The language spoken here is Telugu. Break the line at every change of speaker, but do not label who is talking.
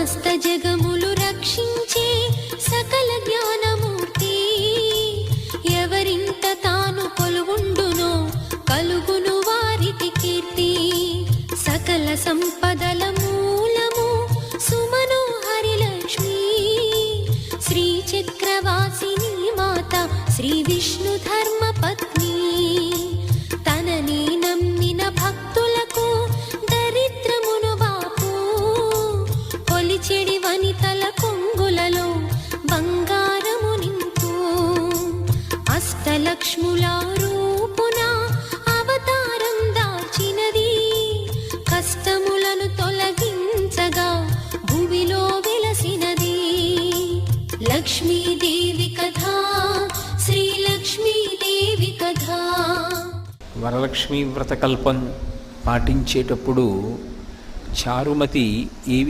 సమస్త జగములు రక్షించే సకల జ్ఞానమూర్తి. ఎవరింత తాను కొలువుండునో కలుగును వారికి కీర్తి. సకల సంపదల మూలము సుమనోహరి లక్ష్మి శ్రీ చక్రవాసిని మాత శ్రీ విష్ణు ధర్మ అష్టలక్ష్ముల రూపున అవతారం దాచినది. కష్టములను తొలగించగా భూమిలో వెలసినది. లక్ష్మీదేవి కథ శ్రీ లక్ష్మీదేవి కథ.
వరలక్ష్మీ వ్రతకల్పం పాటించేటప్పుడు చారుమతి ఏ